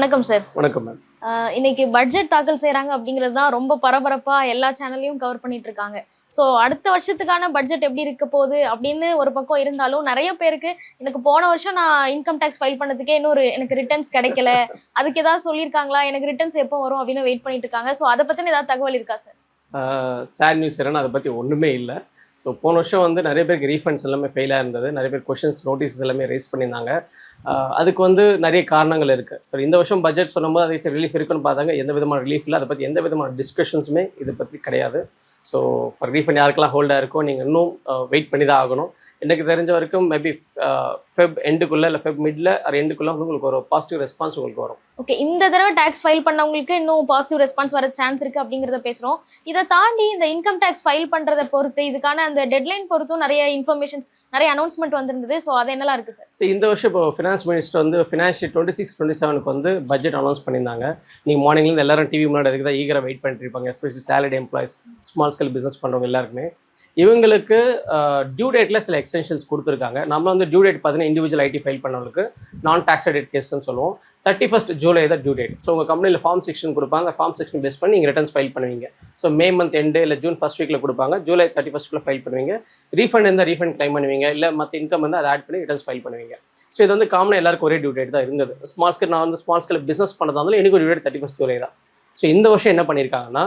வணக்கம் சார் வணக்கம் மேம் இன்னைக்கு பட்ஜெட் தாக்கல் செய்றாங்க அப்படிங்கிறது தான் ரொம்ப பரபரப்பா எல்லா சேனல்லையும் கவர் பண்ணிட்டு இருக்காங்க. ஸோ அடுத்த வருஷத்துக்கான பட்ஜெட் எப்படி இருக்க போகுது அப்படின்னு ஒரு பக்கம் இருந்தாலும் நிறைய பேருக்கு எனக்கு போன வருஷம் நான் இன்கம் டேக்ஸ் ஃபைல் பண்ணதுக்கே இன்னொரு எனக்கு ரிட்டர்ன்ஸ் கிடைக்கல. அதுக்கு ஏதாவது சொல்லியிருக்காங்களா? எனக்கு ரிட்டர்ன்ஸ் எப்போ வரும் அப்படின்னு வெயிட் பண்ணிட்டு இருக்காங்க. ஸோ அதை பத்தின ஏதாவது தகவல் இருக்கா சார் சேட் நியூஸ் என்னன்னா அதை பற்றி ஒன்றுமே இல்லை. ஸோ போன வருஷம் வந்து நிறைய பேருக்கு ரீஃபண்ட்ஸ் எல்லாமே ஃபெயிலாக இருந்தது நிறைய பேர் கொஷின்ஸ் நோட்டீஸ் எல்லாமே ரைஸ் பண்ணியிருந்தாங்க. அதுக்கு வந்து நிறைய காரணங்கள் இருக்குது ஸோ இந்த வருஷம் பட்ஜெட் சொல்லும்போது அதுக்கு ரிலீஃப் இருக்குன்னு பார்த்தாங்க. எந்த விதமான ரிலீஃப் இல்லை. அதை பற்றி எந்த விதமான டிஸ்கஷன்ஸுமே இதை பற்றி கிடையாது. ஸோ ஃபார் ரீஃபண்ட் யாருக்கெல்லாம் ஹோல்டாக இருக்கோ நீங்கள் இன்னும் வெயிட் பண்ணி தான் ஆகணும். எனக்கு தெரிஞ்ச வரைக்கும் மேபி ஃபெப் எண்டுக்குள்ளே இல்லை ஃபெப் மிடில் அது எண்டுக்குள்ளே உங்களுக்கு ஒரு பாசிட்டிவ் ரெஸ்பான்ஸ் உங்களுக்கு வரும். ஓகே இந்த தடவை டேக்ஸ் ஃபைல் பண்ணவங்களுக்கு இன்னும் பாசிட்டிவ் ரெஸ்பான்ஸ் வர சான்ஸ் இருக்கு அப்படிங்கிறத பேசுறோம். இதை தாண்டி இந்த இன்கம் டேக்ஸ் ஃபைல் பண்றதை பொறுத்து இதுக்கான அந்த டெட்லைன் பொறுத்தும் நிறைய இன்ஃபர்மேஷன்ஸ் நிறைய அனௌன்ஸ்மெண்ட் வந்திருந்தது. ஸோ அது என்னெல்லாம் இருக்கு சார் ஸோ இந்த வருஷம் இப்போ ஃபினான்ஸ் மினிஸ்டர் வந்து ஃபினான்ஷியல் டுவெண்ட்டி சிக்ஸ் டுவெண்ட்டி செவனுக்கு வந்து பட்ஜெட் அனௌன்ஸ் பண்ணியிருந்தாங்க நீங்கள் மார்னிங்லேருந்து எல்லாரும் டிவி முன்னாடி அதுக்கு தான் ஈகராக வெயிட் பண்ணிட்டு இருப்பாங்க especially salary employees small scale business பண்ணுறவங்க எல்லாருக்குமே. இவங்களுக்கு டியூ டேட்டில் சில எக்ஸ்டென்ஷன்ஸ் கொடுத்துருக்காங்க. நம்ம வந்து டியூ டேட் பார்த்தீங்கன்னா இண்டிவிஜுவல் ஐடி ஃபைல் பண்ணவங்களுக்கு நான் டாக்ஸடட் கேஸ்னு சொல்லுவோம். தேர்ட்டி ஃபஸ்ட் ஜூலை தான் டியூ டேட் ஸோ உங்கள் கம்பெனியில் ஃபார்ம் செக்ஷன் கொடுப்பாங்க. அந்த ஃபார்ம் செக்ஷன் பேஸ் பண்ணி நீங்கள் ரிட்டர்ன்ஸ் ஃபைல் பண்ணுவீங்க. ஸோ மே மந்த் எண்டு இல்லை ஜூன் ஃபஸ்ட் வீக்கில் கொடுப்பாங்க. ஜூலை தேர்ட்டி ஃபஸ்ட்டில் ஃபைல் பண்ணுவீங்க. ரீஃபண்ட் இருந்தால் ரீஃபண்ட் கிளைம் பண்ணுவீங்க. இல்லை மற்ற இன்கம் வந்து அதை ஆட் பண்ணி ரிட்டர்ன்ஸ் ஃபைல் பண்ணுவீங்க. ஸோ இது வந்து காமனாக எல்லாருக்கும் ஒரே டியூ டேட் தான் இருந்தது. ஸ்மால் ஸ்கேல் நான் வந்து ஸ்மால் ஸ்கேல் பிஸ்னஸ் பண்ணதா இருந்தாலும் எனக்கு ஒரு due date thirty first July தான். ஸோ இந்த வருஷம் என்ன பண்ணியிருக்காங்கன்னா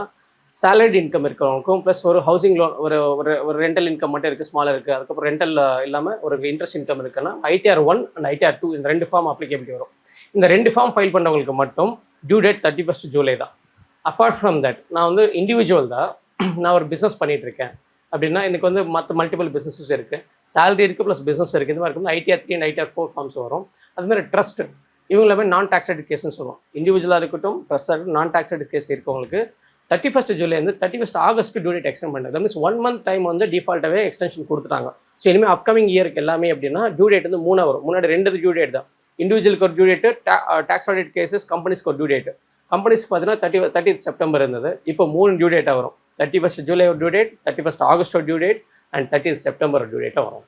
சேலரி இன்கம் இருக்கிறவங்களுக்கும் ப்ளஸ் ஒரு ஹவுசிங் லோன் ஒரு ஒரு ஒரு ரெண்டல் இன்கம் மட்டும் இருக்குது ஸ்மாலாக இருக்குது அதுக்கப்புறம் ரெண்டல் இல்லாமல் ஒரு இன்ட்ரெஸ்ட் இன்கம் இருக்குன்னா ITR one and ITR two இந்த ரெண்டு ஃபார்ம் அப்ளிகபிலிட்டி வரும். இந்த ரெண்டு ஃபார்ம் ஃபைல் பண்ணவங்களுக்கு மட்டும் due date thirty first July தான். அப்பார்ட் ஃப்ரம் தட் நான் வந்து இண்டிவிஜுவல் தான். நான் ஒரு பிஸ்னஸ் பண்ணிகிட்ருக்கேன் இருக்கேன். அப்படின்னா எனக்கு வந்து மற்ற மல்டிபிள் பிஸ்னஸஸ் இருக்குது சேலரி இருக்குது ப்ளஸ் பிஸ்னஸ் இருக்குது இந்த மாதிரி இருக்கும் ITR three and ITR four forms வரும். அது மாதிரி ட்ரஸ்ட் இவங்களுமே நான் டாக்ஸ் கேஸ்னு சொல்லுவோம். இண்டிவிஜுவலாக இருக்கட்டும் ட்ரஸ்டாக இருக்கட்டும் நான் டாக்ஸ் கேஸ் இருக்கவங்களுக்கு thirty first ஜூலைலேருந்து thirty first August due date extend பண்ணுறது மீன்ஸ் ஒன் மந்த் டைம் வந்து டிஃபால்ட்டாகவே எக்ஸ்டென்ஷன் கொடுத்துட்டாங்க. ஸோ இனிமேல் அப்கமிங் இயருக்கு எல்லாமே அப்படின்னா டியூ டேட் வந்து மூணு வரும். முன்னாடி ரெண்டு டியூ டேட் தான். இண்டிவிஜுவலுக்கு ஒரு due date tax audit cases கம்பெனிஸ்க்கு ஒரு டியூ டேட் கம்பெனிஸ்க்கு பார்த்தீங்கன்னா தேர்ட்டி தேர்ட்டி செப்டம்பர் இருந்தது. இப்போ மூணு டியூ டேட்டாக வரும். தேர்ட்டி ஃபஸ்ட் ஜூலை ஒரு due date thirty first August ஒரு due date and thirty September due டேட்டாக வரும்.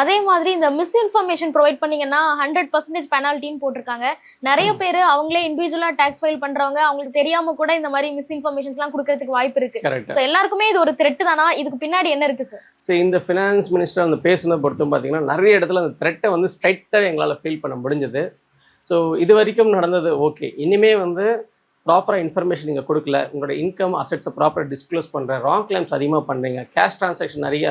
அதே மாதிரி இந்த மிஸ் இன்ஃபர்மேஷன் ப்ரொவைட் பண்ணீங்கன்னா ஹண்ட்ரட் பர்சன்டேஜ் பெனால்ட்டின்னு போட்டிருக்காங்க. நிறைய பேர் அவங்களே இண்டிவிஜுவலா டேக்ஸ் ஃபைல் பண்றவங்க அவங்களுக்கு தெரியாம கூட இந்த மாதிரி மிஸ் இன்ஃபர்மேஷன்ஸ்லாம் கொடுக்கறதுக்கு வாய்ப்பு இருக்கு. ஸோ எல்லாருக்குமே இது ஒரு த்ரெட் தானா? இதுக்கு பின்னாடி என்ன இருக்கு சார் ஸோ இந்த ஃபினான்ஸ் மினிஸ்டர் அந்த பேசுனதை பொறுத்தும் பார்த்தீங்கன்னா நிறைய இடத்துல அந்த த்ரெட்டை வந்து ஸ்ட்ரைட்டாக எங்களால் ஃபீல் பண்ண முடிஞ்சது. ஸோ இது வரைக்கும் நடந்தது ஓகே இனிமே வந்து ப்ராப்பராக இன்ஃபர்மேஷன் நீங்கள் கொடுக்கல. உங்களோட இன்கம் அசெட்ஸை ப்ராப்பராக டிஸ்க்ளோஸ் பண்ணுற ராங் கிளைம்ஸ் அதிகமாக பண்ணுறீங்க கேஷ் ட்ரான்சாக்ஷன் நிறைய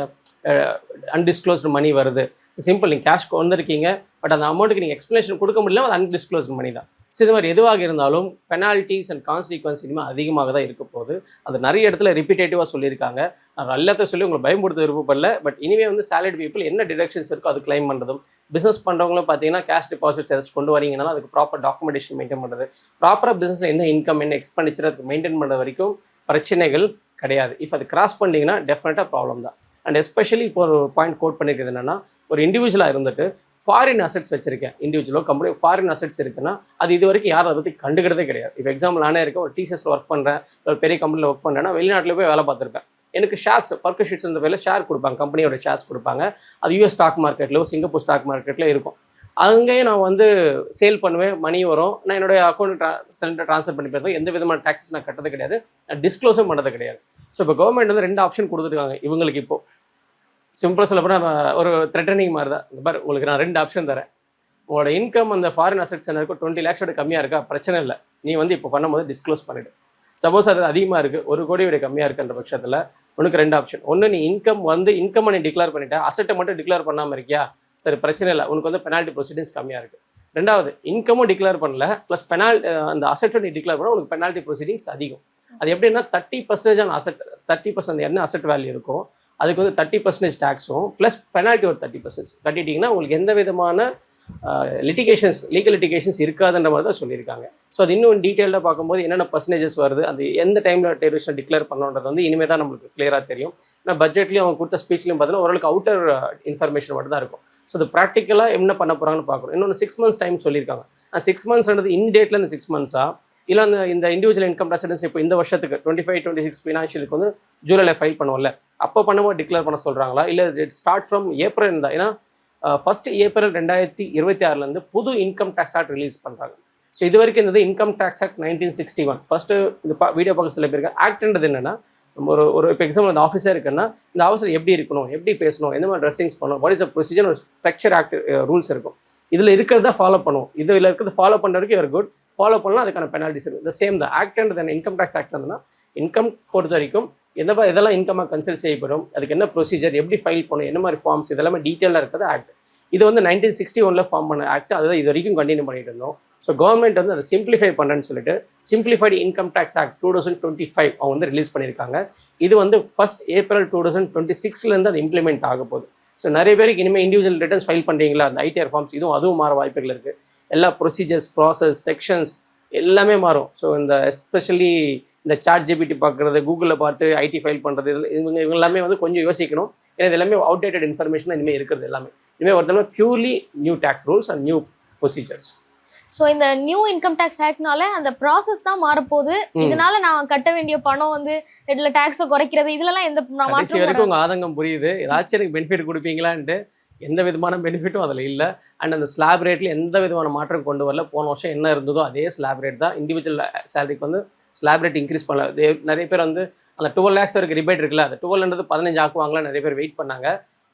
அன்டிஸ்க்ளோஸ்டு மணி வருது. சிம்பிள் நீங்கள் கேஷ் வந்திருக்கீங்க பட் அந்த அமௌண்ட்டுக்கு நீங்கள் எக்ஸ்ப்ளனேஷன் கொடுக்க முடியல அது அன்டிஸ்க்ளோஸ்டு மணி தான். ஸோ இது மாதிரி எதுவாக இருந்தாலும் பெனால்ட்டிஸ் அண்ட் கான்சிக்வன்ஸ் இனிமேல் அதிகமாக தான் இருக்க போகுது. அது நிறைய இடத்துல ரிப்பீட்டேட்டிவாக சொல்லியிருக்காங்க. நான் எல்லாத்தையும் சொல்லி உங்களை பயன்படுத்த விருப்பப்படல பட் இனிமேல் வந்து சேலரி பீப்புள் என்ன டிடக்ஷன்ஸ் இருக்கோ அது கிளைம் பண்ணுறதும் பிஸ்னஸ் பண்ணுறவங்களும் பார்த்தீங்கன்னா கேஷ் டிபாசிட்ஸ் ஏதாச்சும் கொண்டு வரீங்கன்னா அதுக்கு ப்ராப்பர் டாக்குமெண்டேஷன் மெயின்டைன் பண்ணுறது ப்ராப்பராக பிஸ்னஸ் என்ன இன்கம் என்ன எக்ஸ்பெண்டிச்சர் அதுக்கு மெயின்டைன் பண்ணுற வரைக்கும் பிரச்சனைகள் கிடையாது. இஃப் அது கிராஸ் பண்ணிங்கன்னா டெஃபினட்டாக ப்ராப்ளம் தான். அண்ட் எஸ்பெஷலி இப்போ ஒரு பாயிண்ட் கோட் பண்ணியிருக்கிறது என்னென்னா ஒரு இண்டிவிஜுவலாக இருந்துட்டு ஃபாரின் அசெட்ஸ் வச்சிருக்கேன் இண்டிவிஜுவலோ கம்பெனி ஃபாரின் அசெட்ஸ் இருக்குன்னா அது இது வரைக்கும் யாரும் அதை பற்றி கண்டுக்கிறதே கிடையாது. இப்போ எக்ஸாம்பிள் நானே இருக்கேன் ஒரு டீச்சர்ஸில் ஒர்க் பண்ணுறேன் ஒரு பெரிய கம்பெனியில் ஒர்க் பண்ணுறேன்னா வெளிநாட்டில் போய் வேலை பார்த்துருப்பேன். எனக்கு ஷேர்ஸ் பர்க்க ஷீட்ஸ் இந்த பேரில் ஷேர் கொடுப்பாங்க கம்பெனியோட ஷேர்ஸ் கொடுப்பாங்க. அது யூஎஸ் ஸ்டாக் மார்க்கெட்டிலோ சிங்கப்பூர் ஸ்டாக் மார்க்கெட்டில் இருக்கும். அங்கேயும் நான் வந்து சேல் பண்ணுவேன் மணி வரும். நான் என்னுடைய அக்கௌண்ட் ட்ரா சென்டர் ட்ரான்ஸ்ஃபர் பண்ணி போயிருந்தேன் எந்த விதமான டேக்ஸஸ் நான் கட்டது கிடையாது. நான் டிஸ்க்ளோஸும் பண்ணது கிடையாது. ஸோ இப்போ கவர்மெண்ட் வந்து ரெண்டு ஆப்ஷன் கொடுத்துருக்காங்க. இவங்களுக்கு இப்போ. சிம்பிளாக சொல்ல போனால் ஒரு த்ரெட்டனிங் மாதிரி தான் இந்த பாரு உங்களுக்கு நான் ரெண்டு ஆப்ஷன் தரேன். உங்களோட இன்கம் அந்த ஃபாரின் அசட்ஸ் என்ன இருக்கோ டுவெண்ட்டி லேக்ஸோட கம்மியாக இருக்கா? பிரச்சனை இல்லை. நீ வந்து இப்போ பண்ணும்போது டிஸ்க்ளோஸ் பண்ணிடு. சப்போஸ் அது அதிகமாக இருக்குது ஒரு கோடி விட கம்மியாக இருக்குன்ற பட்சத்தில் உனக்கு ரெண்டு ஆப்ஷன் ஒன்று நீ இன்கம் வந்து இன்கம் நீ டிக்ளேர் பண்ணிட்டா அசட்டை மட்டும் டிக்ளேர் பண்ணாமல் இருக்கியா? சரி பிரச்சனை இல்லை. உனக்கு வந்து பெனால்ட்டி ப்ரொசீடிங்ஸ் கம்மியாக இருக்குது ரெண்டாவது இன்கமும் டிக்ளேர் பண்ணல ப்ளஸ் பெனால் அந்த அசட்டை நீ டிக்ளேர் பண்ணால் உனக்கு பெனால்ட்டி ப்ரொசீடிங்ஸ் அதிகம். அது எப்படின்னா தேர்ட்டி பர்சன்டேஜ் ஆன அசட் தேர்ட்டி பர்சன்ட் என்ன அசட் வேல்யூ இருக்கும் அதுக்கு வந்து தேர்ட்டி பர்சன்டேஜ் டேக்ஸும் ப்ளஸ் பெனால்ட்டி ஒரு தேர்ட்டி பர்சன்டேஜ் கட்டிட்டீங்கன்னா உங்களுக்கு எந்த விதமான லிட்டிகேஷன்ஸ் லீகல் லிட்டிகேஷன்ஸ் இருக்காதுன்ற மாதிரி தான் சொல்லியிருக்காங்க. ஸோ அது இன்னும் டீட்டெயிலாக பார்க்கும்போது என்னென்ன பர்சன்டேஜஸ் வருது அது எந்த டைமில் டெரிவிஷன் டிக்ளேர் பண்ணணுன்றது வந்து இனிமேல் தான் நம்மளுக்கு கிளியராக தெரியும். ஆனால் பட்ஜெட்லேயும் அவங்க கொடுத்த ஸ்பீச்லையும் பார்த்தீங்கன்னா ஓரளவுக்கு அவுட்டர் இன்ஃபர்மேஷன் மட்டும் தான் இருக்கும். ஸோ அது ப்ராக்டிக்கலாக என்ன பண்ண போகிறாங்கன்னு பார்க்கணும். இன்னொன்று சிக்ஸ் மந்த்ஸ் டைம் சொல்லியிருக்காங்க. சிக்ஸ் மந்த்ஸ்ன்றது இன் டேட்டில் இந்த சிக்ஸ் மந்த்ஸா இல்லை அந்த இந்த இண்டிவிஜுவல் இன்கம் ரெசிடன்ஸ் இப்போ இந்த வருஷத்துக்கு டுவெண்ட்டி ஃபைவ் டுவெண்ட்டி சிக்ஸ் ஃபினான்ஷியலுக்கு வந்து ஜூலையில் ஃபைல் பண்ணுவோம்ல. அப்போ பண்ணும்போது டிக்ளேர் பண்ண சொல்கிறாங்களா இல்லை இட் ஸ்டார்ட் ஃப்ரம் ஏப்ரல் இருந்தால் ஏன்னா ஃபர்ஸ்ட் ஏப்ரல் ரெண்டாயிரத்தி இருபத்தி ஆறுலேருந்து புது இன்கம் டேக்ஸ் ஆக்ட் ரிலீஸ் பண்ணுறாங்க ஸோ இது வரைக்கும் இருந்தது income tax act nineteen sixty one first இந்த பா வீடியோ பார்க்க சில பேருக்கு ஆக்ட்ன்றது என்னென்னா நம்ம ஒரு ஒரு இப்போ எக்ஸாம்பிள் அந்த ஆஃபீஸாக இருக்குன்னா இந்த ஆஃபீஸர் எப்படி இருக்கணும் எப்படி பேசணும் எந்த மாதிரி ட்ரெஸ்ஸிங்ஸ் பண்ணணும் வாட் இஸ் அ ப்ரொசீஜர் ஒரு ஸ்ட்ரக்சர் ஆக்ட் ரூல்ஸ் இருக்கும். இதில் இருக்கிறத ஃபாலோ பண்ணுவோம். இதில் இருக்கிறத ஃபாலோ பண்ணுற வரைக்கும் ஒரு குட் ஃபாலோ பண்ணலாம் அதுக்கான பெனால்ட்டிஸ் இருக்குது இந்த சேம் தான். தென் இன்கம் டேக்ஸ் ஆக்ட் இருந்ததுன்னா இன்கம் பொறுத்த வரைக்கும் எந்த இதெல்லாம் இன்கமாக கன்சிடர் செய்யப்படும். அதுக்கு என்ன ப்ரொசீஜர் எப்படி ஃபைல் பண்ணணும் என்ன மாதிரி ஃபார்ம்ஸ் இதெல்லாமே டீட்டெயிலாக இருக்கிறது ஆக்ட் இது வந்து நைன்டீன் சிக்ஸ்டி ஒனில் ஃபார்ம் பண்ண ஆக்ட் அதுதான் இது வரைக்கும் கண்டினியூ பண்ணிட்டு இருந்தோம். ஸோ கவர்மெண்ட் வந்து அதை சிம்பிளிஃபை பண்ணுறேன்னு சொல்லிட்டு simplified income tax act two thousand twenty five அவங்க வந்து ரிலீஸ் பண்ணியிருக்காங்க. இது வந்து first April two thousand twenty சிக்ஸ்லேருந்து அது இம்ப்ளிமெண்ட் ஆக போகுது. ஸோ நிறைய பேருக்கு இனிமேல் இண்டிவிஜுவல் ரிட்டர்ன்ஸ் ஃபைல் பண்ணுறீங்களா அந்த ஐடிஆர் ஃபார்ம்ஸ் இதுவும் அதுவும் மாற வாய்ப்புகள் இருக்குது எல்லா ப்ரொசீஜர்ஸ் ப்ராசஸ் செக்ஷன்ஸ் எல்லாமே மாறும். ஸோ இந்த எஸ்பெஷலி இந்த சாட் ஜிபிடி பார்க்குறது கூகுளில் பார்த்து ஐடி ஃபைல் பண்ணுறது இவங்க இவங்க எல்லாமே வந்து கொஞ்சம் யோசிக்கணும். ஏன்னா இது எல்லாமே அவுடேட்டட் இன்ஃபர்மேஷன் இனிமேல் இருக்கிறது எல்லாமே. இனிமேல் ஒருத்தவங்க purely new tax rules and new procedures so இந்த நியூ இன்கம் டேக்ஸ் ஆக்ட்னால அந்த ப்ராசஸ் தான் மாறப்போகுது. இதனால நான் கட்ட வேண்டிய பணம் வந்து இதுல டேக்ஸை குறைக்கிறது இதுலலாம் எந்த மாற்றம் வரைக்கும் உங்கள் ஆதங்கம் புரியுது. ஏதாச்சும் எனக்கு பெனிஃபிட் கொடுப்பீங்களான்ட்டு எந்த விதமான பெனிஃபிட்டும் அதில் இல்லை. அண்ட் அந்த ஸ்லாப் ரேட்டில் எந்த விதமான மாற்றம் கொண்டு வரல. போன வருஷம் என்ன இருந்ததோ அதே ஸ்லாப் ரேட் தான் இண்டிவிஜுவல் சேலரிக்கு வந்து ஸ்லாப் ரேட் இன்க்ரீஸ் பண்ணல. நிறைய பேர் வந்து அந்த டுவெல் லேக்ஸ் வரைக்கும் ரிபேட் இருக்குல்ல அந்த டுவெல்ன்றது பதினஞ்சு ஆக்குவாங்களா நிறைய பேர் வெயிட் பண்ணாங்க.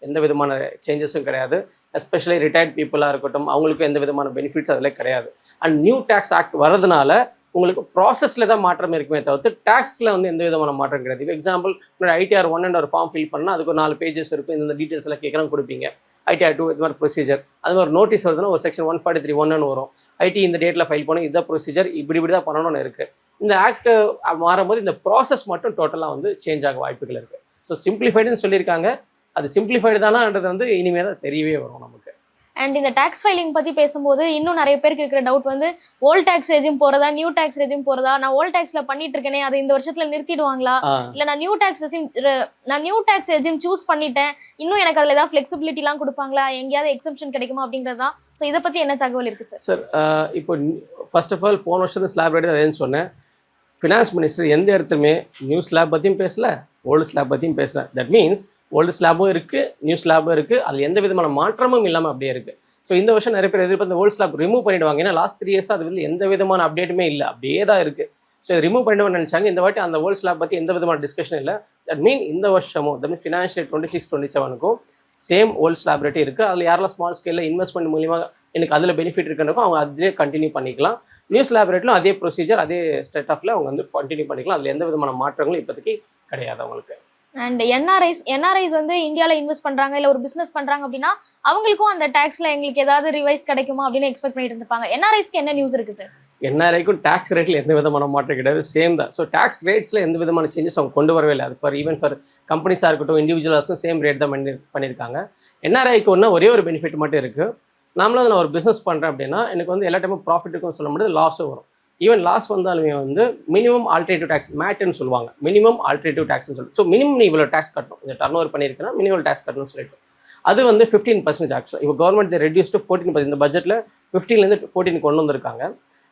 எந்த விதமான சேஞ்சஸும் கிடையாது. எஸ்பெஷலி ரிட்டையர்ட் பீப்புளாக இருக்கட்டும் அவங்களுக்கும் எந்த விதமான பெனிஃபிட்ஸ் அதில் கிடையாது. அண்ட் நியூ டேக்ஸ் ஆக்ட் வரதுனால உங்களுக்கு ப்ராசஸில் தான் மாற்றம் இருக்குமே தவிர்த்து டேக்ஸில் வந்து எந்த விதமான மாற்றம் கிடையாது. இப்போ எக்ஸாம்பிள் ஐடிஆர் ஒன் அண்ட் ஒரு ஃபார்ம் ஃபில் பண்ணால் அதுக்கு ஒரு நாலு பேஜஸ் இருக்கும். இந்த டீட்டெயில்ஸ் எல்லாம் கேட்குறோம் கொடுப்பீங்க. ஐடிஆர் டூ இது மாதிரி ப்ரொசீஜர் அது மாதிரி நோட்டீஸ் வருதுன்னா ஒரு செக்ஷன் ஒன் ஃபார்ட்டி த்ரீ ஒன்னு வரும். ஐடி இந்த டேட்டில் ஃபைல் பண்ணி இதான் ப்ரொசீஜர் இப்படி இப்படி தான் பண்ணணும்னு இருக்குது இந்த ஆக்ட் மாறும்போது இந்த ப்ராசஸ் மட்டும் டோட்டலாக வந்து சேஞ்ச் ஆக வாய்ப்புகள் இருக்குது ஸோ சிம்பிளிஃபைடுன்னு சொல்லியிருக்காங்க. அது சிம்பிளிஃபைடு தானான்றது வந்து இனிமேல் தான் தெரியவே வரும் நமக்கு. அண்ட் இந்த டேக்ஸ் ஃபைலிங் பத்தி பேசும்போது இன்னும் நிறைய பேருக்கு இருக்கிற டவுட் வந்து ஓல்ட் டேக்ஸ் ரெஜிம் போறதா நியூ டேக்ஸ் ரெஜிம் போறதா? நான் ஓல்ட் டேக்ஸ்ல பண்ணிட்டு இருக்கேனே அதை இந்த வருஷத்துல நிறுத்திடுவாங்களா? இல்ல நான் நியூ டேக்ஸ் ரெஜிம் நான் நியூ டேக்ஸ் ரெஜிம் சூஸ் பண்ணிட்டேன். இன்னும் எனக்கு அதுல ஏதாவது எல்லாம் கொடுப்பாங்களா? எங்கேயாவது எக்ஸப்ஷன் கிடைக்குமா அப்படின்றதா சோ இதை பத்தி என்ன தகவல் இருக்கு சார் சார் இப்போ ஃபர்ஸ்ட் ஆஃப் ஆல் போன வருஷத்து ஸ்லாப் ரேட் சொன்னேன். ஃபினான்ஸ் மினிஸ்டர் எந்த இடத்துலையுமே நியூ ஸ்லாப் பற்றியும் பேசல ஓல்டு ஸ்லாப் பற்றியும் பேசல. தட் மீன்ஸ் ஓல்டு ஸ்லாபும் இருக்குது நியூ ஸ்லாபும் இருக்குது அதில் எந்த விதமான மாற்றமும் இல்லாமல் அப்படியே இருக்குது ஸோ இந்த வருஷம் நிறைய பேர் எதிர்பார்த்து ஓல்டு ஸ்லாப் ரிமூவ் பண்ணிடுவாங்க. ஏன்னா லாஸ்ட் த்ரீ இயர்ஸ் அது வந்து எந்த விதமான அப்டேட்டுமே இல்லை. அப்படியே தான் இருக்குது ஸோ ரிமூவ் பண்ணிடுவோம்னு நினச்சாங்க. இந்த வாட்டி அந்த ஓல்டு ஸ்லாப் பற்றி எந்த விதமான டிஸ்கஷன் இல்லை. தட் மீன் இந்த வருஷமும் that mean financial twenty six twenty செவனுக்கும் same old slab ரேட்டே இருக்குது அதில் யாரெல்லாம் ஸ்மால் ஸ்கேலில் இன்வெஸ்ட்மெண்ட் மூலியமாக எனக்கு அதில் பெனிஃபிட் இருக்குன்றப்போ அவங்க அதிலே கண்டினியூ பண்ணிக்கலாம். நியூஸ் லேபரேட்டிலும் அதே ப்ரொசீஜர் அதே ஸ்டெட் ஆஃப்ல அவங்க வந்து கண்டினியூ பண்ணிக்கலாம். அதில் எந்த விதமான மாற்றங்களும் இப்போதைக்கு கிடையாது அவங்களுக்கு. அண்ட் என்ஆர்ஐஸ் என்ஆர்ஐஸ் வந்து இந்தியாவில் இன்வெஸ்ட் பண்ணுறாங்க இல்லை ஒரு பிஸ்னஸ் பண்ணுறாங்க அப்படின்னா அவங்களுக்கும் அந்த டேக்ஸில் எங்களுக்கு ஏதாவது ரிவைஸ் கிடைக்குமா அப்படின்னு எக்ஸ்பெக்ட் பண்ணிட்டு இருந்திருப்பாங்க. என்ஆர்ஐஸ்க்கு என்ன நியூஸ் இருக்குது சார் என்ஆர்ஐக்கும் டேக்ஸ் ரேட்டில் எந்த விதமான மாற்றம் கிடையாது. சேம் தான். ஸோ டேக்ஸ் ரேட்ஸில் எந்த விதமான சேஞ்சஸ் அவங்க கொண்டு வரவே இல்லை. அது ஃபார் ஈவன் ஃபார் கம்பெனிஸாக இருக்கட்டும் இண்டிவிஜுவல்ஸும் சேம் ரேட் தான் பண்ணி பண்ணியிருக்காங்க. என்ஆர்ஐக்கு ஒன்று ஒரே ஒரு பெனிஃபிட் மட்டும் இருக்குது நாமளும் நான் ஒரு பிஸ்னஸ் பண்ணுறேன் அப்படின்னா எனக்கு வந்து எல்லா டைமும் ப்ராஃபிட் இருக்கும்னு சொல்ல முடியாது லாஸும் வரும். ஈவன் லாஸ் வந்தாலுமே வந்து மினிமம் ஆல்டர்னேட்டிவ் டேக்ஸ் மேட்னு சொல்லுவாங்க. மினிமம் ஆல்டர்னேட்டிவ் டேக்ஸ்னு சொல்லி ஸோ மினிமம் நீ இவ்வளோ டேக்ஸ் கட்டணும். இந்த டர்ன் ஓவர் பண்ணியிருக்கேன்னா மினிமம் டேக்ஸ் கட்டணும்னு சொல்லிட்டு. அது வந்து ஃபிஃப்டீன் பர்சன்டேஜ் ஆக்சுவலாக இப்போ கவர்மெண்ட் ரெடியூஸ் டு ஃபோர்டீன் இந்த பட்ஜெட்டில் ஃபிஃப்டீன்லேருந்து ஃபோர்டீன் கொண்டு வந்திருக்காங்க.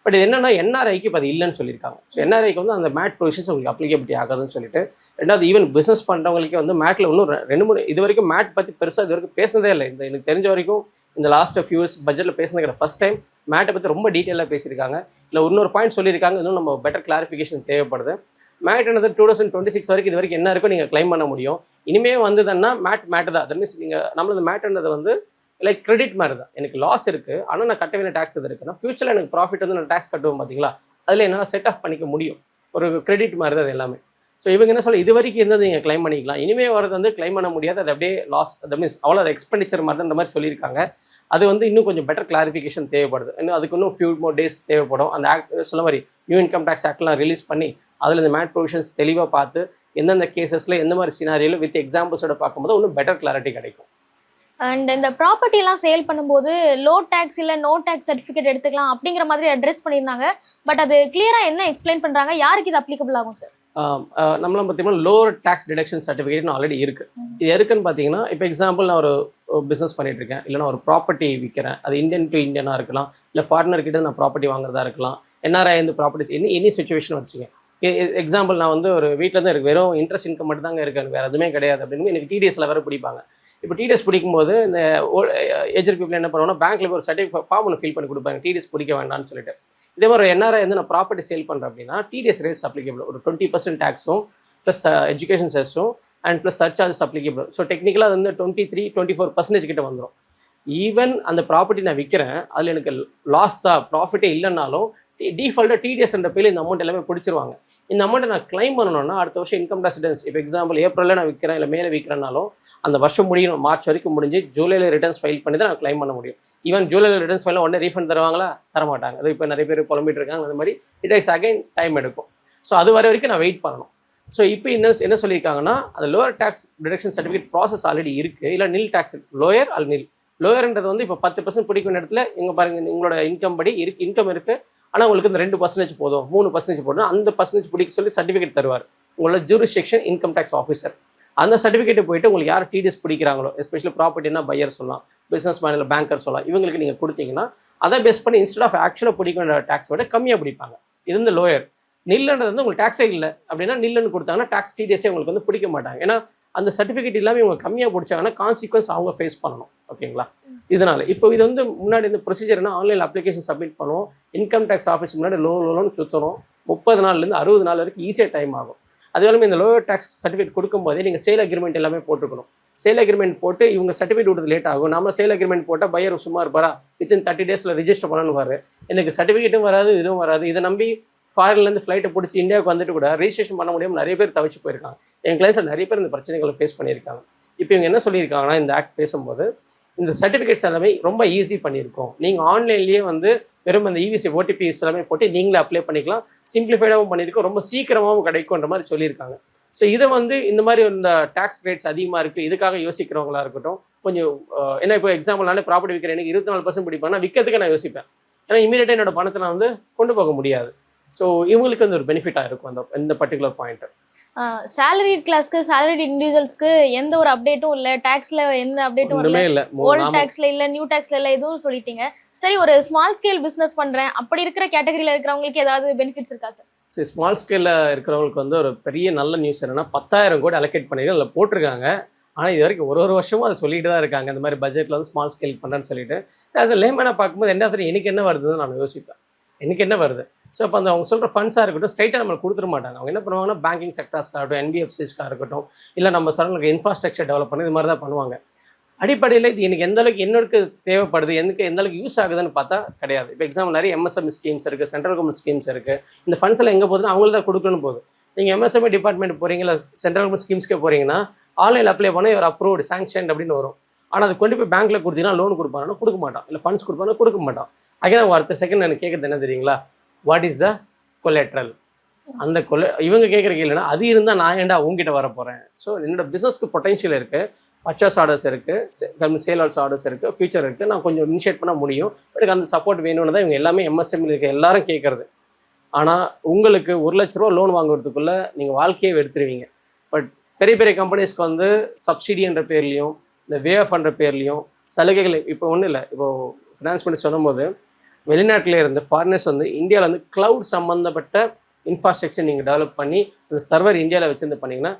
பட் இது என்னன்னா என்ஆர்ஐக்கு இப்போ அது இல்லைன்னு சொல்லியிருக்காங்க. ஸோ என்ஆர்ஐக்கு வந்து அந்த மேட் ப்ரொவிஷன்ஸ் உங்களுக்கு அப்ளிகபிலிட்டி ஆகாதுன்னு சொல்லிட்டு ரெண்டாவது ஈவன் பிஸ்னஸ் பண்ணுறவங்களுக்கே வந்து மேட்டில் இன்னும் ரெ- ரெண்டு மூணு இது வரைக்கும் மேட் பற்றி பெருசாக இது வரைக்கும் பேசுனதே இல்லை. இந்த எனக்கு தெரிஞ்ச வரைக்கும் இந்த லாஸ்ட் ஃபியூ இயர்ஸ் பட்ஜெட்டில் கிடையாது ஃபர்ஸ்ட் டைம் மேட்டை பற்றி ரொம்ப டீட்டெயிலாக பேசியிருக்காங்க. இல்லை இன்னொரு பாயிண்ட் சொல்லியிருக்காங்க. இன்னும் நம்ம பெட்டர் கிளாரிஃபிகேஷன் தேவைப்படுது. மேட் என்னது? டூ தௌசண்ட் டுவெண்ட்டி சிக்ஸ் வரைக்கும் இது வரைக்கும் என்ன இருக்கோ நீங்கள் க்ளைம் பண்ண முடியும். இனிமே வந்ததுன்னா மேட் மேட்டு தான். தட் மீன்ஸ் நீங்கள் நம்மளது மேட்ன்றது வந்து லைக் கிரெடிட் மாதிரி தான். எனக்கு லாஸ் இருக்குது ஆனால் நான் கட்ட வேண்டிய டேக்ஸ் இது இருக்குன்னா ஃபியூச்சரில் எனக்கு ப்ராஃபிட் வந்து நான் டேக்ஸ் கட்டுவோம் பார்த்தீங்களா அதில் என்னால் செட் ஆஃப் பண்ணிக்க முடியும். ஒரு கிரெடிட் மாதிரி தான் அது எல்லாமே. ஸோ இவங்க என்ன சொல்ல இது வரைக்கும் இருந்தது நீங்கள் க்ளைம் பண்ணிக்கலாம். இனிமே வரது வந்து க்ளைம் பண்ண முடியாது. அது அப்படியே லாஸ் தட் மீன்ஸ் அவ்வளோ எக்ஸ்பெண்டிச்சர் மாதிரி தான் இந்த மாதிரி சொல்லியிருக்காங்க. அது வந்து இன்னும் கொஞ்சம் பெட்டர் கிளாரிஃபிகேஷன் தேவைப்படுது. இன்னும் அதுக்கு இன்னும் ஃபியூ மோர் டேஸ் தேவைப்படும். அந்த ஆக்ட் சொன்ன மாதிரி நியூ இன்கம் டேக்ஸ் ஆக்ட்லாம் ரிலீஸ் பண்ணி அதில் இந்த மேட் ப்ரொவிஷன்ஸ் தெளிவாக பார்த்து எந்தெந்த கேசஸில் எந்த மாதிரி சினாரியில் வித் எக்ஸாம்பிள்ஸோட பார்க்கும்போது இன்னும் பெட்டர் கிளாரிட்டி கிடைக்கும். அண்ட் இந்த ப்ராப்பர்ட்டி எல்லாம் சேல் பண்ணும்போது லோ டேக்ஸ் இல்ல நோ டேக்ஸ் சர்டிஃபிகேட் எடுத்துக்கலாம் அப்படிங்கிற மாதிரி அட்ரஸ் பண்ணியிருந்தாங்க. பட் அது கிளியரா என்ன எக்ஸ்பிளைன் பண்றாங்க? யாருக்கு இது அப்ளிகபிள் ஆகும் சார் நம்மளாம் பார்த்தீங்கன்னா லோவர் டேக்ஸ் டிடக்ஷன் சர்டிஃபிகேட்னு ஆல்ரெடி இருக்குது இது எதுக்குன்னு பார்த்தீங்கன்னா இப்போ எக்ஸாம்பிள் நான் ஒரு பிஸ்னஸ் பண்ணிட்டு இருக்கேன். இல்லை நான் ஒரு ப்ராப்பர்ட்டி விற்கிறேன் அது இந்தியன் டு இந்தியனாக இருக்கலாம். இல்லை ஃபாரினர் கிட்ட நான் ப்ராப்பர்ட்டி வாங்குறதா இருக்கலாம். என்ஆர்ஐ இந்த ப்ராப்பர்ட்டிஸ் எனி எனி சுச்சுவேஷன் வச்சுங்க எக்ஸாம்பிள் நான் வந்து ஒரு வீட்டில் தான் இருக்கு வெறும் இன்ட்ரெஸ்ட் இன்கம் மட்டும் தாங்க இருக்கு எனக்கு வேறு எதுவுமே கிடையாது அப்படின்னு எனக்கு டிடிஎஸ்ல வேற பிடிப்பாங்க. இப்போ டிடிஎஸ் பிடிக்கும்போது இந்த ஏஜர் பீப்பிள் என்ன பண்ணுவோம்னா பேங்க்ல ஒரு சர்டிஃபிகேட் ஃபார்ம் ஒன்று ஃபில் பண்ணி கொடுப்பாங்க. டிடிஎஸ் பிடிக்க வேண்டாம்னு சொல்லிட்டு. இதே மாதிரி என்ஆர்ஐ வந்து நான் ப்ராப்பர்ட்டி சேல் பண்ணுறேன் அப்படின்னா டிடிஎஸ் ரேட்ஸ் அப்ளிகபிள் ஒரு டுவெண்ட்டி பர்சன்ட் டேக்ஸும் plus education செஸ்ஸும் and plus surcharges applicable so டெக்னிக்கலாக வந்து twenty three twenty four percentage கிட்ட வந்துடும் ஈவன் அந்த ப்ராப்பர்ட்டி நான் விற்கிறேன் அதில் எனக்கு லாஸ் தான் ப்ராஃபிட்டே இல்லைனாலும் டிஃபால்ட்டாக டிடிஎஸ் என்ற பேரில் இந்த அமௌண்ட் எல்லாமே பிடிச்சிருவாங்க. இந்த அமௌண்ட்டை நான் கிளைம் பண்ணணும்னா அடுத்த வருஷம் இன்கம் ரெசிடென்ஸ் இப்போ எக்ஸாம்பிள் ஏப்ரலில் நான் விற்கிறேன் இல்லை மேலே விற்கிறேனாலும் அந்த வருஷம் முடியும் மார்ச் வரைக்கும் முடிஞ்சு ஜூலையில் ரிட்டர்ன்ஸ் ஃபைல் பண்ணி தான் நான் கிளைம் பண்ண முடியும். ஈவன் ஜூலையில் ரிட்டர்ன்ஸ் ஃபைல் உடனே ரீஃபண்ட் தருவாங்களா? தரமாட்டாங்க. அது இப்போ நிறைய பேர் புலம்பிட்டு இருக்காங்க அந்த மாதிரி இட் டேக்ஸ் அகைன் டைம் எடுக்கும். ஸோ அது வர வரைக்கும் நான் வெயிட் பண்ணணும். ஸோ இப்போ என்ன என்ன சொல்லியிருக்காங்கன்னா அந்த lower tax deduction certificate process already இருக்குது இல்லை நில் டேக்ஸ் லோயர் அல் நில் லோயர்ன்றது வந்து இப்போ பத்து பர்சன்ட் பிடிக்கும் இடத்துல இங்கே பாருங்க உங்களோட இன்கம் படி இருக்கு இன்கம் இருக்குது ஆனால் உங்களுக்கு இந்த ரெண்டு பர்சன்டேஜ் போதும் மூணு பர்சன்டேஜ் போதும் அந்த பர்சன்டேஜ் பிடிக்க சொல்லி சர்டிஃபிகேட் தருவார். உங்களோட ஜூரிஸ்டிக்ஷன் இன்கம் டேக்ஸ் ஆஃபீஸர் அந்த சர்டிஃபிகேட் போயிட்டு உங்களுக்கு யார் டிடிஎஸ் பிடிக்கிறாங்களோ எஸ்பெஷலி ப்ராப்பர்ட்டினா பையர் சொல்லலாம் பிஸ்னஸ் மேனில் பேங்கர் சொல்லலாம் இவங்களுக்கு நீங்கள் கொடுத்தீங்கன்னா அதை பேஸ் பண்ணி இன்ஸ்டெட் ஆஃப் ஆக்சுவலாக பிடிக்கிற டேக்ஸ் விட கம்மியாக பிடிப்பாங்க. இது வந்து லோயர் நில்லுன்றது வந்து உங்களுக்கு டேக்ஸே இல்லை. அப்படின்னா நில்லுன்னு கொடுத்தாங்கன்னா டேக்ஸ் டிடிஎஸ்ஸே உங்களுக்கு வந்து பிடிக்க மாட்டாங்க. ஏன்னா அந்த சர்டிஃபிகேட் இல்லாமல் இவங்க கம்மியாக பிடிச்சாங்கன்னா கான்சிக்வன்ஸ் அவங்க ஃபேஸ் பண்ணணும். ஓகேங்களா? இதனால இப்போ இது வந்து முன்னாடி இந்த ப்ரொசீஜர் என்ன ஆன்லைன் அப்ளிகேஷன் சப்மிட் பண்ணுவோம் இன்கம் டேக்ஸ் ஆஃபீஸ் முன்னாடி லோ லோன்னு சுற்றணும் முப்பது நாள்லேருந்து அறுபது நாள் வரைக்கும் ஈஸியாக டைம் ஆகும். அது இல்லாமல் இந்த லோயர் டேக்ஸ் சர்டிஃபிகேட் கொடுக்கும்போதே நீங்கள் சேல் அக்ரிமெண்ட் எல்லாமே போட்டுக்கணும் சேல் அக்ரிமெண்ட் போட்டு இவங்க சர்டிஃபிகேட் விடுறது லேட் ஆகும். நம்ம சேல் அக்ரிமெண்ட் போட்டால் பையர் சும்மா இருப்பாரா? வித்தின் தேர்ட்டி டேஸில் ரிஜிஸ்டர் பண்ணணும் வரு எனக்கு சர்டிஃபிகேட்டும் வராது இதுவும் வராது. இதை நம்பி ஃபாரின்லேருந்து ஃப்ளைட்டை பிடிச்சி இந்தியாவுக்கு வந்துட்டு கூட ரிஜிஸ்ட்ரேஷன் பண்ண முடியாமல் நிறைய பேர் தவிச்சு போயிருக்காங்க. என் கிளைண்ட்ஸில் நிறைய பேர் இந்த பிரச்சனைகளை ஃபேஸ் பண்ணியிருக்காங்க. இப்போ இவங்க என்ன சொல்லியிருக்காங்கன்னா இந்த ஆக்ட் பேசும்போது இந்த சர்டிஃபிகேட்ஸ் எல்லாமே ரொம்ப ஈஸி பண்ணியிருக்கோம். நீங்கள் ஆன்லைன்லேயே வந்து வெறும் அந்த இவிசி ஓடிபிஸ் எல்லாமே போட்டு நீங்களே அப்ளை பண்ணிக்கலாம். சிம்பிளிஃபைடாகவும் பண்ணியிருக்கோம். ரொம்ப சீக்கிரமாகவும் கிடைக்கும்ன்ற மாதிரி சொல்லியிருக்காங்க. ஸோ இதை வந்து இந்த மாதிரி இந்த டேக்ஸ் ரேட்ஸ் அதிகமாக இருக்குது இதுக்காக யோசிக்கிறவங்களா இருக்கட்டும். கொஞ்சம் என்ன ஏன்னா இப்போ எக்ஸாம்பிள் நானே ப்ராப்பர்ட்டி விற்கிறேன் எனக்கு இருபத்தி நாலு பர்சன்ட் பிடிப்பேன் விற்கிறதுக்கு நான் யோசிப்பேன். ஏன்னா இமீடியட்டாக என்னோட பணத்தை நான் வந்து கொண்டு போக முடியாது. ஸோ இவங்களுக்கு வந்து ஒரு பெனிஃபிட்டாக இருக்கும் அந்த இந்த பர்டிகுலர் பாயிண்ட்டு சேலரி கிளாஸ்க்கு சேலரி இண்டிவிஜுவல்ஸ்க்கு எந்த ஒரு அப்டேட்டும் இல்ல. டாக்ஸ்ல எந்த அப்டேட்டும் இல்ல. ஓல்ட் டாக்ஸ்ல இல்ல நியூ டாக்ஸ்ல இல்ல எதுவும் சொல்லிட்டீங்க. சரி ஒரு ஸ்மால் ஸ்கேல் பிசினஸ் பண்றேன். அப்படி இருக்கிற கேட்டகரியில இருக்கிறவங்களுக்கு ஏதாவது பெனிஃபிட்ஸ் இருக்கா சார் சரி ஸ்மால் ஸ்கேலில் இருக்கிறவங்களுக்கு வந்து ஒரு பெரிய நல்ல நியூஸ் என்னன்னா பத்தாயிரம் கோடி அலோகேட் பண்ணிட்டு அதில் போட்டிருக்காங்க. ஆனால் இது வரைக்கும் ஒரு ஒரு வருஷமும் அதை சொல்லிட்டு தான் இருக்காங்க. இந்த மாதிரி பட்ஜெட்டில் வந்து ஸ்மால் ஸ்கேல் பண்ணுறேன்னு சொல்லிட்டு. as a லேமேனாக பார்க்கும்போது என்ன எனக்கு என்ன வருதுன்னு நான் யோசிப்பேன். எனக்கு என்ன வருது? ஸோ அப்போ அந்த அவங்க சொல்கிற ஃபண்ட்ஸாக இருக்கட்டும் ஸ்ட்ரைட்டாக நம்மளுக்கு கொடுத்துட மாட்டாங்க. அவங்க என்ன பண்ணுவாங்கன்னா பேங்கிங் செக்டர்ஸ்க்காக இருக்கட்டும் என்பிஎஃப்சிஸ்க்காக இருக்கட்டும் இல்லை நம்ம சரங்களுக்கு இன்ஃப்ராஸ்ட்ரக்சர் டெவலப் பண்ணி இது மாதிரி தான் பண்ணுவாங்க. அடிப்படையில் இது எனக்கு எந்த அளவுக்கு என்னக்கு தேவைப்படுது எனக்கு எந்த அளவுக்கு யூஸ் ஆகுதுன்னு பார்த்தா கிடையாது. இப்போ எக்ஸாம்பிள் நிறைய எம்எஸ்எம் ஸ்கீம்ஸ் இருக்குது சென்ட்ரல் கவர்மெண்ட் ஸ்கீம்ஸ் இருக்குது இந்த ஃபண்ட்ஸ் எல்லாம் எங்கே போகுதுன்னு அவங்களுக்கு தான் கொடுக்கணும் போகுது. நீங்கள் எம்எஸ்எம்இ டிபார்ட்மெண்ட் போகிறீங்களா சென்ட்ரல் கவர்மெண்ட் ஸ்கீம்ஸ்க்கே போகிறீங்கன்னா ஆன்லைனில் அப்ளை பண்ணால் இவர் அப்ரூவ்டு சாங்ஷன் அப்படின்னு வரும். ஆனால் அது கொண்டு போய் பேங்க்கில் கொடுத்தீங்கன்னா லோன் கொடுப்பாங்கன்னா கொடுக்க மாட்டான். இல்லை ஃபண்ட்ஸ் கொடுப்பாங்கன்னா கொடுக்க மாட்டான். அகைன் அடுத்த செகண்ட் எனக்கு கேட்குறது என்ன தெரியுங்களா? வாட் இஸ் த கொலேட்ரல் அந்த கொலை இவங்க கேட்குற கேள்வினா அது இருந்தால் நான் ஏன்டா உங்ககிட்ட வர போகிறேன் ஸோ என்னோட பிஸ்னஸ்க்கு பொட்டன்ஷியல் இருக்குது பர்ச்சேஸ் ஆர்டர்ஸ் இருக்குது சேல் ஆல்ஸ் ஆர்டர்ஸ் இருக்குது ஃபியூச்சர் இருக்குது நான் கொஞ்சம் இனிஷியேட் பண்ண முடியும். எனக்கு அந்த சப்போர்ட் வேணும்னு தான் இவங்க எல்லாமே எம்எஸ்எம்ல இருக்க எல்லாரும் கேட்குறது ஆனால் உங்களுக்கு ஒரு லட்ச ரூபா லோன் வாங்குறதுக்குள்ளே நீங்கள் வாழ்க்கையே எடுத்துருவீங்க பட் பெரிய பெரிய கம்பெனிஸ்க்கு வந்து சப்சிடின்ற பேர்லேயும் இந்த வேஎஃப்ன்ற பேர்லேயும் சலுகைகள் இப்போ ஒன்றும் இல்லை. இப்போது ஃபினான்ஸ் மினிஸ்டர் சொல்லும்போது வெளிநாட்டில் இருந்து ஃபாரினர்ஸ் வந்து இந்தியாவில் வந்து க்ளவுட் சம்மந்தப்பட்ட இன்ஃப்ராஸ்ட்ரக்சர் நீங்கள் டெவலப் பண்ணி அந்த சர்வர் இந்தியாவில் வச்சுருந்து பண்ணிங்கன்னா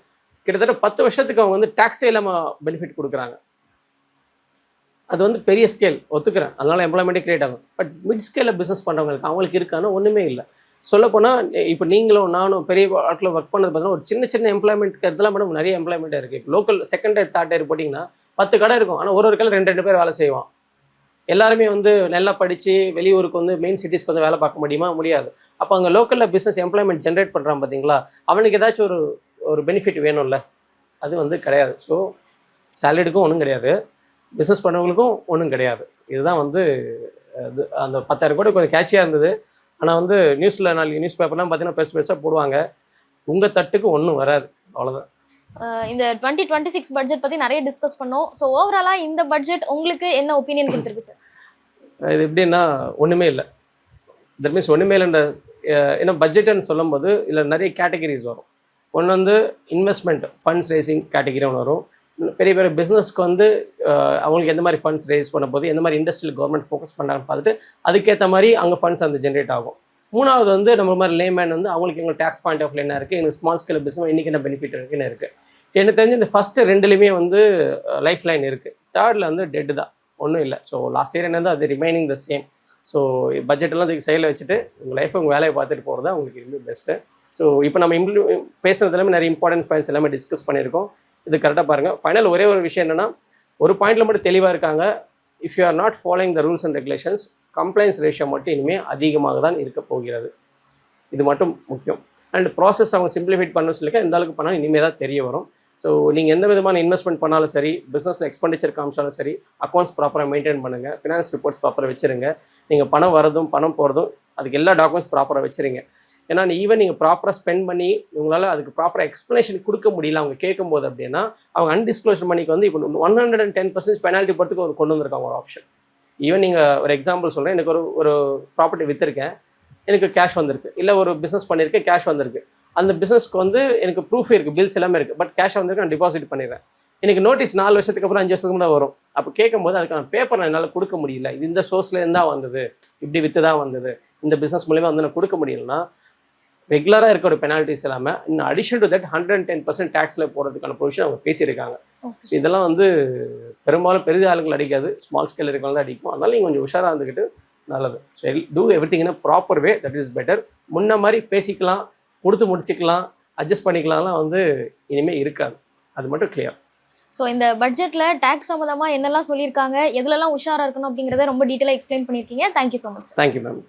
கிட்டத்தட்ட பத்து வருஷத்துக்கு அவங்க வந்து டேக்ஸே இல்லாமல் பெனிஃபிட் கொடுக்குறாங்க. அது வந்து பெரிய ஸ்கேல் ஒத்துக்கிறேன். அதனால் எம்ப்ளாய்மெண்ட்டே கிரியேட் ஆகும். பட் மிட் ஸ்கேலில் பிஸ்னஸ் பண்ணுறவங்களுக்கு அவங்களுக்கு இருக்கானா ஒன்றுமே இல்லை. சொல்லப்போனால் இப்போ நீங்களும் நானும் பெரிய ஆட்டில் ஒர்க் பண்ணது பார்த்தீங்கன்னா ஒரு சின்ன சின்ன எம்ப்ளாய்மெண்ட்க்கு இதெல்லாம் மேடம் நிறைய எம்ப்ளாய்மெண்ட்டாக இருக்குது இப்போ local second tier third tier போட்டிங்கன்னா பத்து கடை இருக்கும். ஆனால் ஒரு ஒரு கடை ரெண்டு ரெண்டு பேர் வேலை செய்வான். எல்லாருமே வந்து நல்லா படித்து வெளியூருக்கு வந்து மெயின் சிட்டிஸ்க்கு வந்து வேலை பார்க்க முடியுமா? முடியாது. அப்போ அங்கே லோக்கலில் பிஸ்னஸ் எம்ப்ளாய்மெண்ட் ஜென்ரேட் பண்ணுறான் பார்த்தீங்களா அவனுக்கு ஏதாச்சும் ஒரு ஒரு பெனிஃபிட் வேணும்ல? அது வந்து கிடையாது. ஸோ சேலரிக்கும் ஒன்றும் கிடையாது. பிஸ்னஸ் பண்ணவங்களுக்கும் ஒன்றும் கிடையாது. இதுதான் வந்து அது அந்த பத்தாயிரம் கோடி கொஞ்சம் கேட்சியாக இருந்தது. ஆனால் வந்து நியூஸில் நாளைக்கு நியூஸ் பேப்பர்லாம் பார்த்தீங்கன்னா பெருசு பெருசாக போடுவாங்க. உங்கள் தட்டுக்கு ஒன்றும் வராது. அவ்வளோதான் இந்த டுவெண்ட்டி டுவெண்ட்டி சிக்ஸ் பட்ஜெட் பத்தி நிறைய டிஸ்கஸ் பண்ணோம். ஸோ ஓவராலா இந்த பட்ஜெட் உங்களுக்கு என்ன ஒப்பீனியன் கொடுத்துருக்கு சார் இது எப்படின்னா ஒன்றுமே இல்லை. தட் மீன்ஸ் ஒன்றுமே இல்லைன்ற அஹ் ஏன்னா பட்ஜெட்டுன்னு சொல்லும்போது இதில் நிறைய கேட்டகரிஸ் வரும். ஒன்று வந்து இன்வெஸ்ட்மெண்ட் ஃபண்ட்ஸ் ரேசிங் கேட்டகரி ஒன்று வரும். பெரிய பெரிய பிஸ்னஸ்க்கு வந்து அவங்களுக்கு எந்த மாதிரி ஃபண்ட்ஸ் ரேஸ் பண்ணும்போது எந்த மாதிரி இண்டஸ்ட்ரியல் கவர்மெண்ட் ஃபோக்கஸ் பண்ணாங்கன்னு பார்த்துட்டு அதுக்கேற்ற மாதிரி அங்கே ஃபண்ட்ஸ் அந்த ஜென்ரேட் ஆகும். மூணாவது வந்து நம்ம மாதிரி லேமேன் வந்து அவங்களுக்கு எங்களுக்கு டேக்ஸ் பாயிண்ட் ஆஃப் என்ன இருக்குது எங்களுக்கு ஸ்மால் ஸ்கேல் பிஸ்னஸ் இன்றைக்கி என்ன பெனிஃபிட் இருக்குன்னு இருக்குது எனக்கு தெரிஞ்சு இந்த ஃபஸ்ட்டு ரெண்டுலேயுமே வந்து லைஃப் லைன் இருக்குது தேர்டில் வந்து டெட்டு தான். ஒன்றும் இல்லை. ஸோ லாஸ்ட் இயர் என்னது அது ரிமைனிங் த சேம் ஸோ பட்ஜெட்டெல்லாம் தூக்கி சைடில் வச்சுட்டு உங்கள் லைஃப் உங்கள் வேலையை பார்த்துட்டு போகிறது தான் உங்களுக்கு இன்னும் பெஸ்ட்டு ஸோ இப்போ நம்ம இம்ப்ளி பேசுகிறது எல்லாமே நிறைய இம்பார்ட்டன்ஸ் பாயிண்ட்ஸ் எல்லாமே டிஸ்கஸ் பண்ணியிருக்கோம். இது கரெக்டாக பாருங்கள் ஃபைனல் ஒரே ஒரு விஷயம் என்னென்னா ஒரு பாயிண்ட்டில் மட்டும் தெளிவாக இருக்காங்க. If you are not following the rules and regulations complaints ratio மட்டும் இனிமேல் அதிகமாக தான் இருக்க போகிறது. இது மட்டும் முக்கியம். அண்ட் ப்ராசஸ் அவங்க சிம்பிளிஃபைட் பண்ண சொல்லிக்க எந்த அளவுக்கு பண்ணாலும் இனிமேல் தான் தெரிய வரும். ஸோ நீங்கள் எந்த விதமான இன்வெஸ்ட்மெண்ட் பண்ணாலும் சரி பிஸ்னஸ் எக்ஸ்பெண்டிச்சர் காமிச்சாலும் சரி அக்கௌண்ட்ஸ் ப்ராப்பராக மெயின்டைன் பண்ணுங்கள் ஃபினான்ஸ் ரிப்போர்ட்ஸ் ப்ராப்பராக வச்சுருங்க. நீங்கள் பணம் வரதும் பணம் போகிறதும் அதுக்கு எல்லா டாக்குமெண்ட்ஸ் ப்ராப்பராக வச்சுருங்க. ஏன்னா ஈவன் நீங்கள் ப்ராப்பராக ஸ்பெண்ட் பண்ணி உங்களால் அதுக்கு ப்ராப்பராக எக்ஸ்ப்ளனேஷன் கொடுக்க முடியல அவங்க கேட்கும்போது அப்படின்னா அவங்க அன்டிஸ்க்ளோஷர் மணிக்கு வந்து இப்போ one hundred and ten percent penalty போகிறதுக்கு ஒரு கொண்டு வந்திருக்காங்க ஒரு ஆப்ஷன் ஈவன் நீங்கள் ஒரு எக்ஸாம்பிள் சொல்கிறேன் எனக்கு ஒரு ஒரு ப்ராப்பர்ட்டி விற்றுருக்கேன் எனக்கு கேஷ் வந்திருக்கு. இல்லை ஒரு பிஸ்னஸ் பண்ணியிருக்கேன் கேஷ் வந்திருக்கு. அந்த பிஸ்னஸ்க்கு வந்து எனக்கு ப்ரூஃப் இருக்குது பில்ஸ் எல்லாமே இருக்குது பட் கேஷ் வந்திருக்கு நான் டிபாசிட் பண்ணிடுறேன். எனக்கு நோட்டீஸ் நாலு வருஷத்துக்கு அப்புறம் அஞ்சு வருஷத்துக்கு தான் வரும். அப்போ கேட்கும்போது அதுக்கான பேப்பர் என்னால் கொடுக்க முடியல. இது இந்த சோர்ஸ்லேருந்து தான் வந்தது. இப்படி விற்று தான் வந்தது. இந்த பிஸ்னஸ் மூலியமாக வந்து நான் கொடுக்க முடியலன்னா ரெகுலராக இருக்க ஒரு பெனால்ட்டிஸ் இல்லாமல் இன்னும் addition to that hundred and ten percent டேக்ஸில் போகிறதுக்கான ப்ரொவிஷன் அவங்க பேசியிருக்காங்க. ஸோ இதெல்லாம் வந்து பெரும்பாலும் பெரிய ஆளுங்கள் அடிக்காது. ஸ்மால் ஸ்கேல் இருக்கவங்க தான் அடிக்கும். அதனால நீங்கள் கொஞ்சம் உஷாராக இருந்துக்கிட்டு நல்லது. So do everything in proper way that is better முன்ன மாதிரி பேசிக்கலாம். கொடுத்து முடிச்சுக்கலாம் அட்ஜஸ்ட் பண்ணிக்கலாம்லாம் வந்து இனிமேல் இருக்காது. அது மட்டும் கிளியர் ஸோ இந்த பட்ஜெட்ல டேக்ஸ் சம்மந்தமா என்னெல்லாம் சொல்லியிருக்காங்க எதுலலாம் உஷாரா இருக்கணும் அப்படிங்கறத ரொம்ப டீட்டெயிலாக எக்ஸ்பிளைன் பண்ணியிருக்கீங்க. Thank you so much thank you ma'am